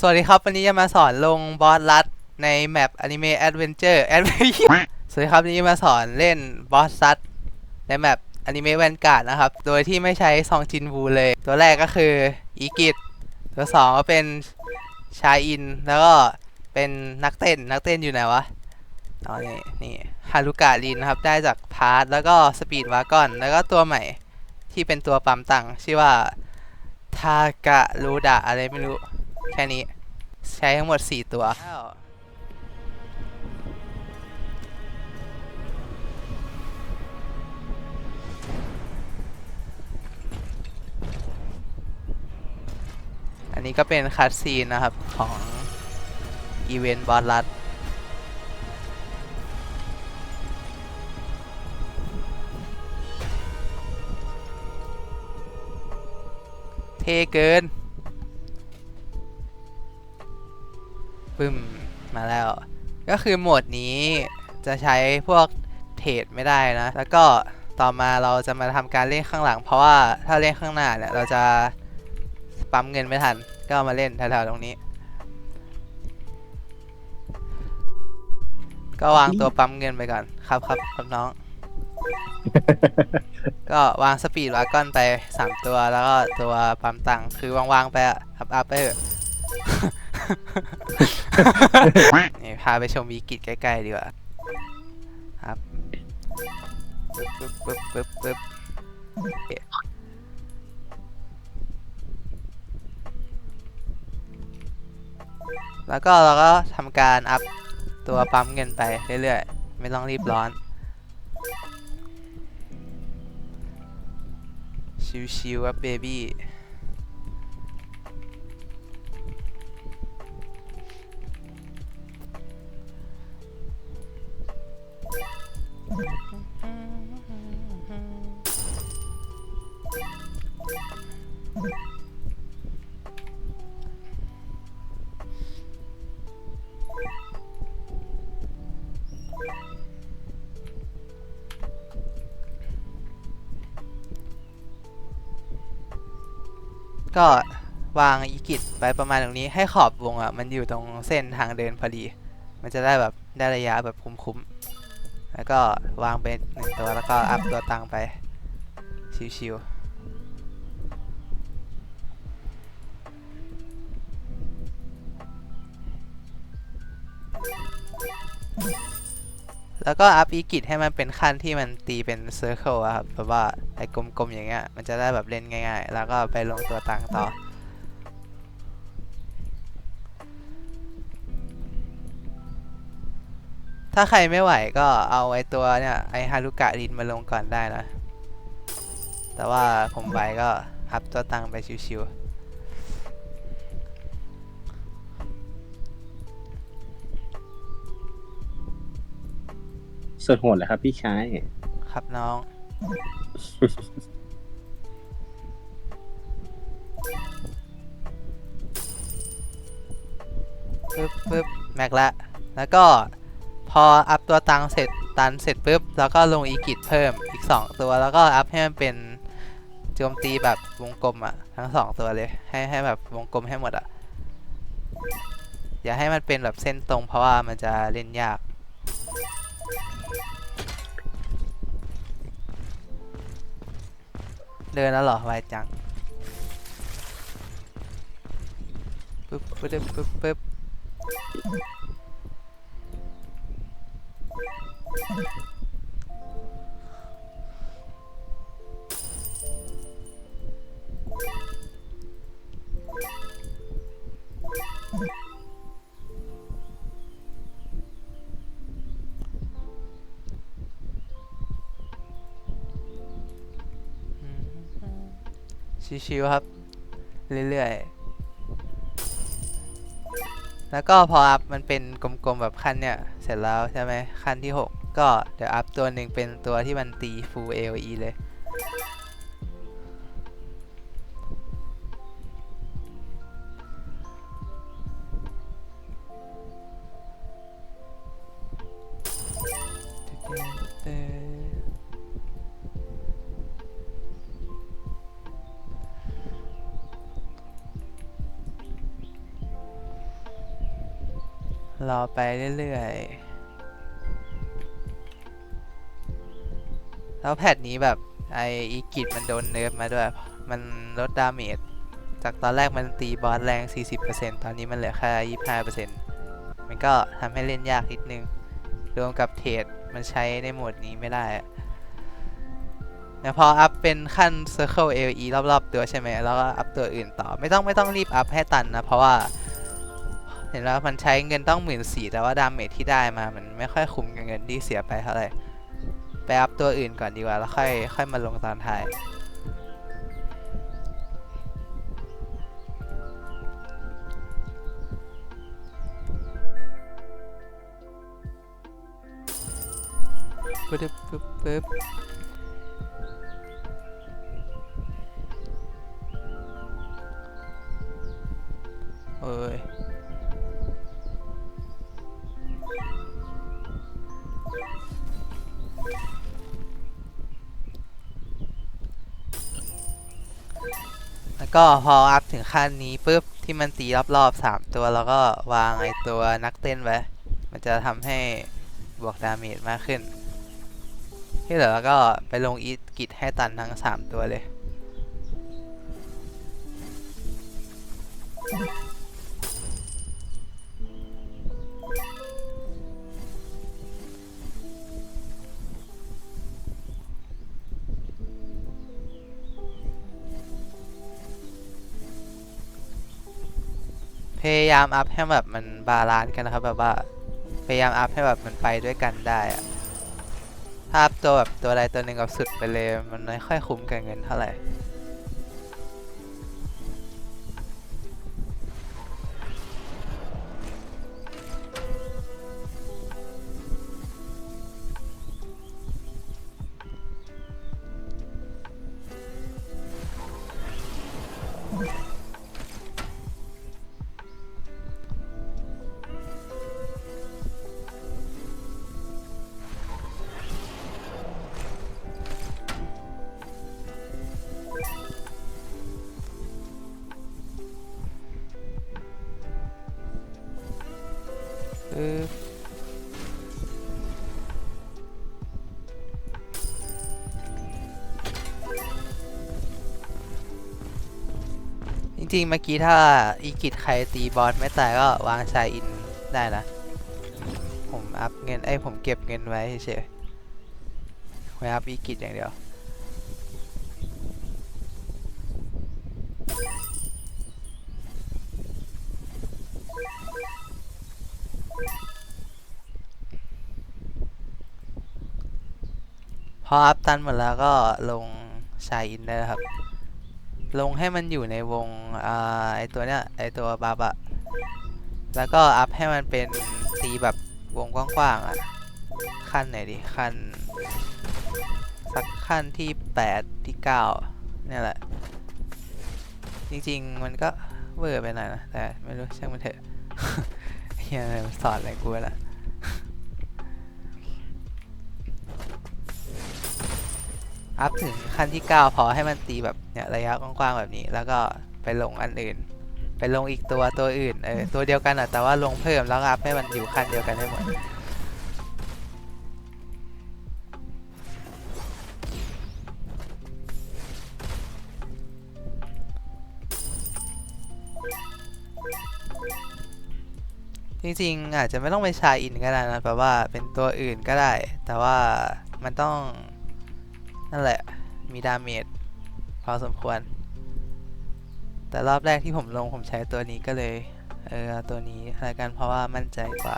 สวัสดีครับ วันนี้จะมาสอนลงบอสลัดในแมปอนิเมะแอดเวนเจอร์แอดเวนสวัสดีครับวันนี้จะมาสอนเล่นบอสลัดในแมปอนิเมะแวนการ์ดนะครับ โดยที่ไม่ใช้ซองจินวูเลย ตัวแรกก็คืออีกิตตัวสองก็เป็นชายอิน แล้วก็เป็นนักเต้นนักเต้นอยู่ไหนวะอ๋อนี่นี่ฮารุกะลินนะครับ ได้จากพาร์ทแล้วก็สปีดวากอนแล้วก็ตัวใหม่ที่เป็นตัวปั๊มตังชื่อว่าทากะรูดะอะไรไม่รู้ แค่นี้ ใช้ทั้งหมด 4 ตัว อันนี้ก็เป็นคัดซีนนะครับ ของ อีเวนต์บอสลัดเท่เกิน ปึ้มมาแล้ว ก็คือโหมดนี้จะใช้พวกเทรดไม่ได้นะ แล้วก็ต่อมาเราจะมาทำการเล่นข้างหลัง เพราะว่าถ้าเล่นข้างหน้าเนี่ยเราจะปั๊มเงินไม่ทัน ก็มาเล่นแถวๆตรงนี้ ก็วางตัวปั๊มเงินไปก่อนครับครับครับน้อง ก็วางสปีดวากอนไป3ตัวแล้วก็ตัวปั๊มตังคือวางๆไปอะอัพอัพไปเถอะ นี่พาไปชมวีกิจใกล้ๆดีกว่า ครับปึ๊บปึ๊บปึ๊บปึ๊บปึ๊บแล้วก็เราก็ทำการอัพตัวปั๊มเงินไปเรื่อยๆ ไม่ต้องรีบร้อน ชิวๆครับเบบี้ ก็วางอีกิจไปประมาณตรงนี้ให้ขอบวงอะมันอยู่ตรงเส้นทางเดินพอดี มันจะได้แบบได้ระยะแบบคุ้มๆ แล้วก็วางเป็นหนึ่งตัวแล้วก็อัพตัวตังไป ชิวๆ แล้วก็อัพอีกิจให้มันเป็นขั้นที่มันตีเป็นเซอร์เคิลอะครับแบบว่าไอ้กลมๆอย่างเงี้ยมันจะได้แบบเล่นง่าย ๆ แล้วก็ไปลงตัวตังต่อถ้าใครไม่ไหวก็เอาไอ้ตัวเนี่ย ไอ้ฮารุกะรินมาลงก่อนได้นะ แต่ว่าผมไหวก็อัพตัวตังไปชิวๆ สุดโหดเลยครับพี่ชายครับน้อง ปึ๊บปึ๊บแม็กละ แล้วก็พออัพตัวตังเสร็จตันเสร็จปุ๊บ แล้วก็ลงอีกิจเพิ่มอีก 2 ตัวแล้วก็อัพให้มันเป็นโจมตีแบบวงกลมอะทั้งสองตัวเลยให้ให้แบบวงกลมให้หมดอะอย่าให้มันเป็นแบบเส้นตรงเพราะว่ามันจะเล่นยาก เดินแล้วเหรอไวจังปึ๊บปึ๊บปึ๊บปึ๊บ ชิวๆครับ เรื่อยๆ แล้วก็พออัพมันเป็นกลมๆแบบขั้นเนี่ย เสร็จแล้วใช่ไหมขั้นที่ 6 ก็เดี๋ยวอัพตัวหนึ่งเป็นตัวที่มันตี full AOE เลย รอไปเรื่อยๆ แล้วแพทนี้แบบไออีกิจมันโดนเนิร์ฟมาด้วย มันลดดาเมจจากตอนแรกมันตีบอสแรง 40%ตอนนี้มันเหลือแค่25%มันก็ทำให้เล่นยากนิดนึง รวมกับเทรดมันใช้ในโหมดนี้ไม่ได้อะแล้วพออัพเป็นขั้น Circle AOE รอบ ๆ ตัวใช่ไหม แล้วก็อัพตัวอื่นต่อ ไม่ต้องไม่ต้องรีบอัพให้ตันนะ เพราะว่า เห็นว่ามันใช้เงินต้องหมื่นสี่แต่ว่าดาเมจที่ได้มา มันไม่ค่อยคุ้มกับเงินที่เสียไปเท่าไหร่ ไปอัพตัวอื่นก่อนดีกว่า แล้วค่อยค่อยมาลงตอนท้าย ปึ๊บปึ๊บปึ๊บเอ้ย แล้วก็พออัพถึงขั้นนี้ปุ๊บที่มันตีรอบๆสามตัวแล้วก็วางไอตัวนักเต้นไว้ มันจะทำให้บวกดาเมจมากขึ้น ที่เหลือก็ไปลงอีทกิจให้ตันทั้ง3ตัวเลย ยายามอัพให้แบบมันบาลานซ์กันนะครับแบบว่าพยายามอัพให้แบบมันไปด้วยกันได้อะถ้าพตัวแบบตัวใดตัวหนึ่งกับสุดไปเลยมันไม่ค่อยคุ้มกับเงินเท่าไหร่ ริงๆเมื่อกี้ถ้าอีกิจใครตีบอสไม่ตายก็วางชายอินได้นะ ผมอัพเงินไอ้ผมเก็บเงินไว้เฉยๆไว้อัพอีกิจอย่างเดียวพออัพตันหมดแล้วก็ลงชายอินได้ล้วครับ ลงให้มันอยู่ในวงอ่าไอตัวเนี้ยไอตัวบัฟอะแล้วก็อัพให้มันเป็นตีแบบวงกว้างๆอะขั้นไหนดีขั้นสักขั้นที่8ที่9เนี่ยแหละ จริงๆมันก็เวอร์ไปหน่อยนะแต่ไม่รู้ช่างมันเถอะเฮียมันสอนอะไรกูละ อัพถึงขั้นที่ 9 พอให้มันตีแบบเนี่ยระยะกว้างๆแบบนี้ แล้วก็ไปลงอันอื่น ไปลงอีกตัวตัวอื่นเออตัวเดียวกันอะแต่ว่าลงเพิ่มแล้วอัพให้มันอยู่ขั้นเดียวกันให้หมดจริงๆอาจจะไม่ต้องไปชายอินก็ได้นะแปลว่าเป็นตัวอื่นก็ได้ แต่ว่ามันต้อง นั่นแหละ มีดาเมจพอสมควร แต่รอบแรกที่ผมลงผมใช้ตัวนี้ก็เลย เออตัวนี้อะไรกันเพราะว่ามั่นใจกว่า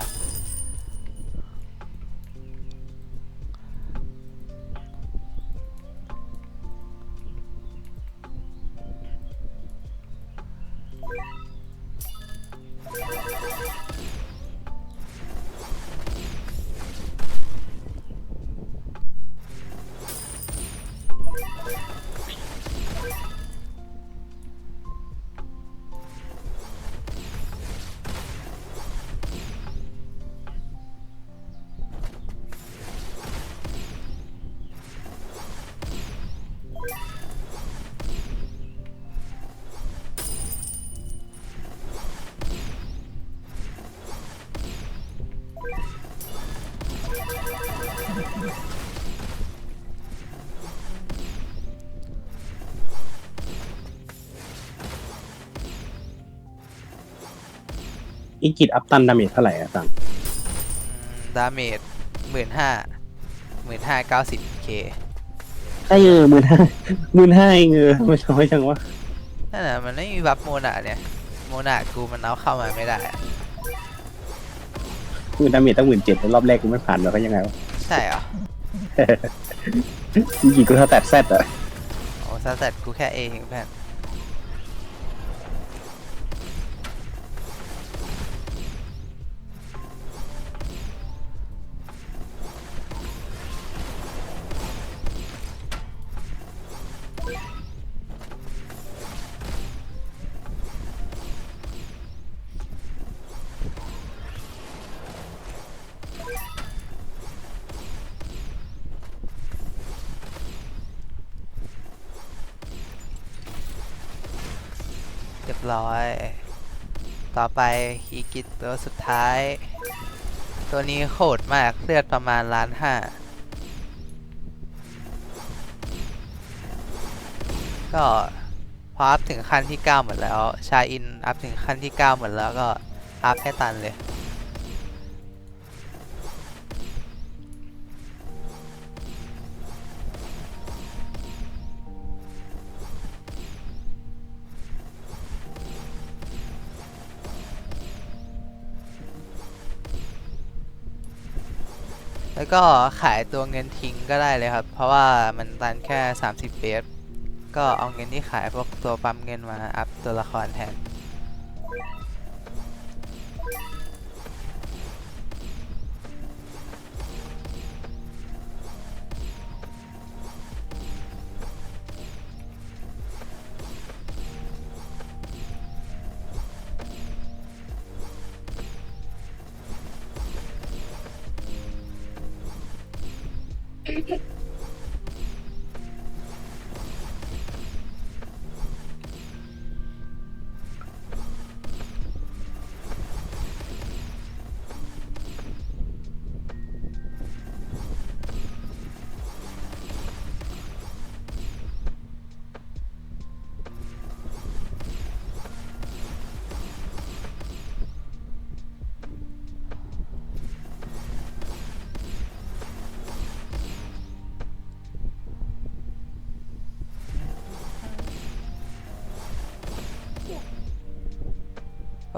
อีกิตอัพตันดาเมจเท่าไหร่อะตังดาเมจหมื่นห้าหมื่นห้าเก้าสิบเคใช่เออหมื่นห้าหมื่นห้าเองเออไม่น้อยจังวะนั่นแหละมันไม่มีบัฟโมนาเนี่ยโมนากูมันเอาเข้ามาไม่ได้อะหมื่นดาเมจตั้งหมื่นเจ็ดรอบแรกกูไม่ผ่านแล้วก็ยังไงวะ ใช่เหรออีกิตกูเท่าแตดแซดอะโอ้ซาแซดกูแค่เองเพื่อน รียบร้อย ต่อไปฮีกิตตัวสุดท้าย ตัวนี้โหดมากเลือดประมาณล้านห้าก็พออัพถึงขั้นที่ 9 หมดแล้ว ชาอินอัพถึงขั้นที่ 9 หมดแล้วก็อัพให้ตันเลย แล้วก็ขายตัวเงินทิ้งก็ได้เลยครับ เพราะว่ามันตันแค่ 30เบสก็เอาเงินที่ขายพวกตัวปั๊มเงินมาอัพตัวละครแทน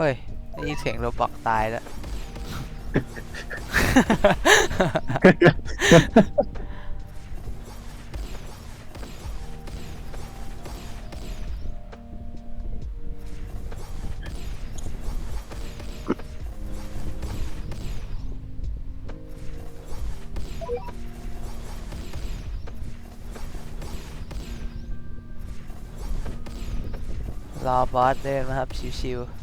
ฮ้ยได้ยินเสียงโรบอกตายแล้ว รอบอสเดินมาครับชิวๆ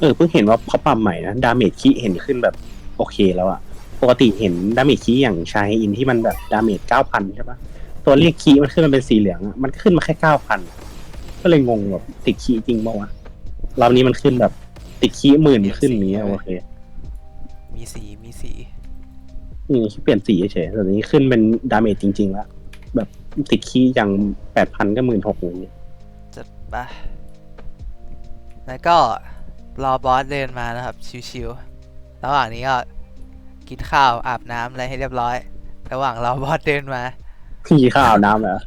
เออเพิ่งเห็นว่าเขาปรับใหม่นะดาเมจคีเห็นขึ้นแบบโอเคแล้วอะปกติเห็นดาเมจคีอย่างชายอินที่มันแบบดาเมจเก้าพันใช่ปะตัวเลขคีมันขึ้นมาเป็นสีเหลืองอะมันขึ้นมาแค่เก้าพันก็เลยงงแบบติดคีจริงเปล่าวะรอบนี้มันขึ้นแบบติดคีหมื่นขึ้นอย่างเงี้ยโอเค มีสีมีสีอืมเปลี่ยนสีเฉยๆแต่นี้ขึ้นเป็นดาเมจจริงๆแล้วแบบติดคีอย่างแปดพันก็หมื่นหกอย่างเงี้ยจัดไปแล้วก็ รอบอสเดินมานะครับ ชิวๆระหว่างนี้ก็กินข้าวอาบน้ำอะไรให้เรียบร้อย ระหว่างรอบอสเดินมาพี่ข้าวน้ำเหรอ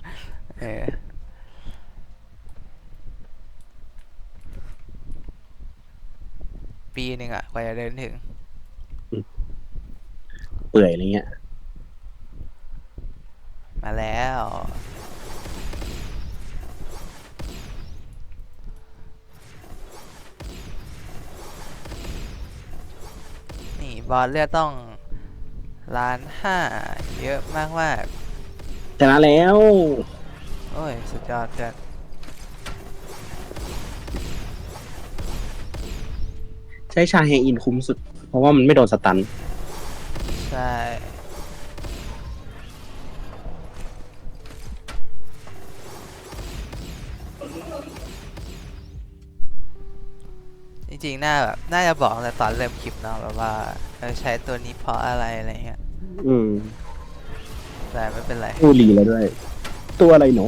เออปีหนึ่งอะกว่าจะเดินถึง เปื่อยอะไรเงี้ย มาแล้ว อลเลือดต้องล้านห้าเยอะมากมากชนะแล้วๆโอ้ย สุดยอดเกินใช้ชาแฮอินคุ้มสุด เพราะว่ามันไม่โดนสตัน ใช่ จริงๆน่าแบบน่าจะบอกตั้งแต่ตอนเริ่มคลิปเนาะแบบว่าเออใช้ตัวนี้เพราะอะไรอะไรเงี้ยอืมแต่ไม่เป็นไรอูรีแล้วด้วย ตัวอะไรเนา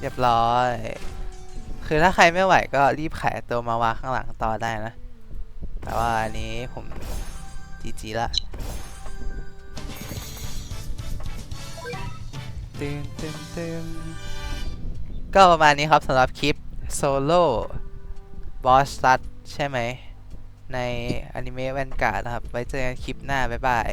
เรียบร้อย คือถ้าใครไม่ไหวก็รีบขายตัวมาวางข้างหลังต่อได้นะ แต่ว่าอันนี้ผมจีจีละตึมตึมตึมก็ประมาณนี้ครับสำหรับคลิปโซโล่บอสซัดใช่ไหม ในอนิเมะแวนการ์ดนะครับ ไว้เจอกันคลิปหน้า บ๊ายบาย